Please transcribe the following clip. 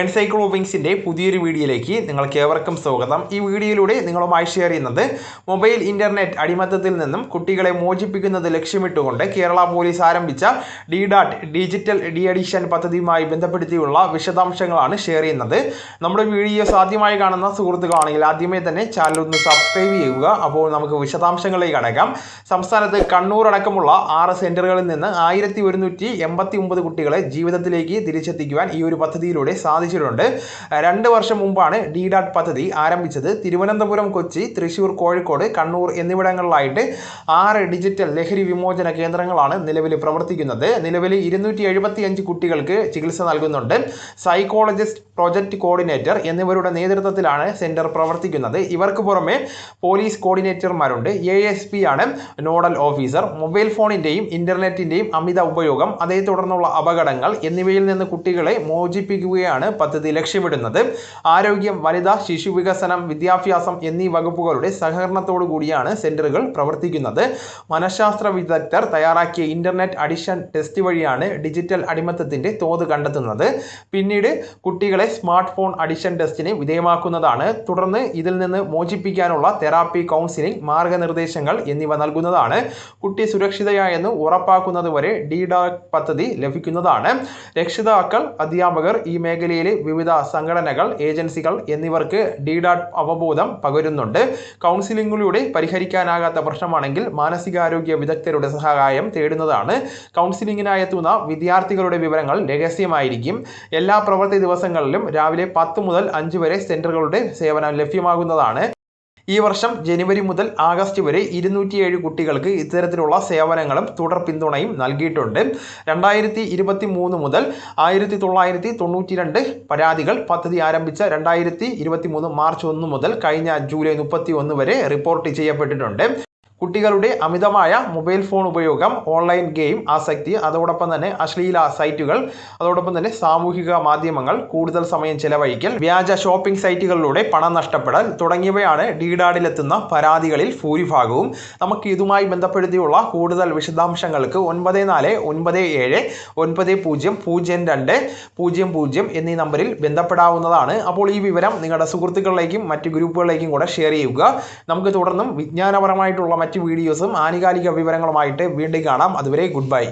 എൻസൈക്ലോവിങ്സിന്റെ പുതിയൊരു വീഡിയോയിലേക്ക് നിങ്ങൾക്ക് ഏവർക്കും സ്വാഗതം. ഈ വീഡിയോയിലൂടെ നിങ്ങളുമായി ഷെയർ ചെയ്യുന്നത് മൊബൈൽ ഇന്റർനെറ്റ് അടിമത്തത്തിൽ നിന്നും കുട്ടികളെ മോചിപ്പിക്കുന്നത് ലക്ഷ്യമിട്ടുകൊണ്ട് കേരള പോലീസ് ആരംഭിച്ച D DAD digital de addiction പദ്ധതിയുമായി ബന്ധപ്പെടുത്തിയുള്ള വിശദാംശങ്ങളാണ് ഷെയർ ചെയ്യുന്നത്. നമ്മുടെ വീഡിയോ ആദ്യമായി കാണുന്ന സുഹൃത്തുക്കളാണെങ്കിൽ ആദ്യമേ തന്നെ ചാനൽ ഒന്ന് സബ്സ്ക്രൈബ് ചെയ്യുക. അപ്പോൾ നമുക്ക് വിശദാംശങ്ങളിലേക്ക് അടക്കാം. സംസ്ഥാനത്ത് കണ്ണൂർ അടക്കമുള്ള ആറ് സെന്ററുകളിൽ നിന്ന് ആയിരത്തി കുട്ടികളെ ജീവിതത്തിലേക്ക് തിരിച്ചെത്തിക്കുവാൻ ഈ ഒരു പദ്ധതിയിലൂടെ സാധിച്ചിട്ടുണ്ട് രണ്ട് വർഷം മുമ്പാണ് ഡി ഡാറ്റ് പദ്ധതി ആരംഭിച്ചത്. തിരുവനന്തപുരം കൊച്ചി തൃശൂർ കോഴിക്കോട് കണ്ണൂർ എന്നിവിടങ്ങളിലായിട്ട് ആറ് ഡിജിറ്റൽ ലഹരി വിമോചന കേന്ദ്രങ്ങളാണ് നിലവിൽ പ്രവർത്തിക്കുന്നത്. നിലവിൽ ഇരുന്നൂറ്റി കുട്ടികൾക്ക് ചികിത്സ നൽകുന്നുണ്ട്. സൈക്കോളജിസ്റ്റ് പ്രൊജക്ട് കോർഡിനേറ്റർ എന്നിവരുടെ നേതൃത്വത്തിലാണ് സെന്റർ പ്രവർത്തിക്കുന്നത്. ഇവർക്ക് പുറമെ പോലീസ് കോർഡിനേറ്റർമാരുണ്ട്. എ എസ് പി ആണ് നോഡൽ ഓഫീസർ. മൊബൈൽ ഫോണിന്റെയും ഇന്റർനെറ്റിന്റെയും അമിത ഉപയോഗം അതേ തുടർന്നുള്ള അപകടങ്ങൾ എന്നിവയിൽ നിന്ന് കുട്ടികളെ മോചിപ്പിക്കുകയാണ് പദ്ധതി ലക്ഷ്യമിടുന്നത്. ആരോഗ്യം വനിത ശിശു വികസനം വിദ്യാഭ്യാസം എന്നീ വകുപ്പുകളുടെ സഹകരണത്തോടു കൂടിയാണ് സെന്ററുകൾ പ്രവർത്തിക്കുന്നത്. മനഃശാസ്ത്ര വിദഗ്ധർ തയ്യാറാക്കിയ ഇന്റർനെറ്റ് അഡിഷൻ ടെസ്റ്റ് വഴിയാണ് ഡിജിറ്റൽ അടിമത്തത്തിന്റെ തോത് കണ്ടെത്തുന്നത്. പിന്നീട് കുട്ടികളെ സ്മാർട്ട് ഫോൺ അഡിഷൻ ടെസ്റ്റിന് വിധേയമാക്കുന്നതാണ്. തുടർന്ന് ഇതിൽ നിന്ന് മോചിപ്പിക്കാനുള്ള തെറാപ്പി കൗൺസിലിംഗ് മാർഗനിർദ്ദേശങ്ങൾ എന്നിവ നൽകുന്നതാണ്. കുട്ടി സുരക്ഷിതയായെന്ന് ഉറപ്പാക്കുന്നതുവരെ ഡി ഡാക് പദ്ധതി ലഭിക്കുന്നതാണ്. രക്ഷിതാക്കൾ അധ്യാപകർ ഈ മേഖലയിലെ വിവിധ സംഘടനകൾ ഏജൻസികൾ എന്നിവർക്ക് ഡി ഡാറ്റ് അവബോധം പകരുന്നുണ്ട്. കൗൺസിലിംഗിലൂടെ പരിഹരിക്കാനാകാത്ത പ്രശ്നമാണെങ്കിൽ മാനസികാരോഗ്യ വിദഗ്ധരുടെ സഹായം തേടുന്നതാണ്. കൗൺസിലിംഗിനായി എത്തുന്ന വിദ്യാർത്ഥികളുടെ വിവരങ്ങൾ രഹസ്യമായിരിക്കും. എല്ലാ പ്രവൃത്തി ദിവസങ്ങളിലും രാവിലെ പത്ത് മുതൽ അഞ്ച് വരെ സെന്ററുകളുടെ സേവനം ലഭ്യമാകുന്നതാണ്. ഈ വർഷം ജനുവരി മുതൽ ആഗസ്റ്റ് വരെ ഇരുന്നൂറ്റിയേഴ് കുട്ടികൾക്ക് ഇത്തരത്തിലുള്ള സേവനങ്ങളും തുടർ പിന്തുണയും നൽകിയിട്ടുണ്ട്. രണ്ടായിരത്തി ഇരുപത്തി മൂന്ന് മുതൽ ആയിരത്തി തൊള്ളായിരത്തി തൊണ്ണൂറ്റി രണ്ട് പരാതികൾ പദ്ധതി ആരംഭിച്ച രണ്ടായിരത്തി ഇരുപത്തി മൂന്ന് മാർച്ച് ഒന്ന് മുതൽ കഴിഞ്ഞ ജൂലൈ മുപ്പത്തി ഒന്ന് വരെ റിപ്പോർട്ട് ചെയ്യപ്പെട്ടിട്ടുണ്ട്. കുട്ടികളുടെ അമിതമായ മൊബൈൽ ഫോൺ ഉപയോഗം ഓൺലൈൻ ഗെയിം ആസക്തി അതോടൊപ്പം തന്നെ അശ്ലീല സൈറ്റുകൾ അതോടൊപ്പം തന്നെ സാമൂഹിക മാധ്യമങ്ങൾ കൂടുതൽ സമയം ചെലവഴിക്കൽ വ്യാജ ഷോപ്പിംഗ് സൈറ്റുകളിലൂടെ പണം നഷ്ടപ്പെടൽ തുടങ്ങിയവയാണ് ഡീഡാഡിലെത്തുന്ന പരാതികളിൽ ഭൂരിഭാഗവും. നമുക്ക് ഇതുമായി ബന്ധപ്പെടുത്തിയുള്ള കൂടുതൽ വിശദാംശങ്ങൾക്ക് ഒൻപത് നാല് ഒൻപത് ഏഴ് ഒൻപത് പൂജ്യം പൂജ്യം രണ്ട് പൂജ്യം പൂജ്യം എന്നീ നമ്പറിൽ ബന്ധപ്പെടാവുന്നതാണ്. അപ്പോൾ ഈ വിവരം നിങ്ങളുടെ സുഹൃത്തുക്കളിലേക്കും മറ്റ് ഗ്രൂപ്പുകളിലേക്കും കൂടെ ഷെയർ ചെയ്യുക. നമുക്ക് തുടർന്നും വിജ്ഞാനപരമായിട്ടുള്ള മറ്റ് വീഡിയോസും ആനുകാലിക വിവരങ്ങളുമായിട്ട് വീണ്ടും കാണാം. അതുവരെ ഗുഡ് ബൈ.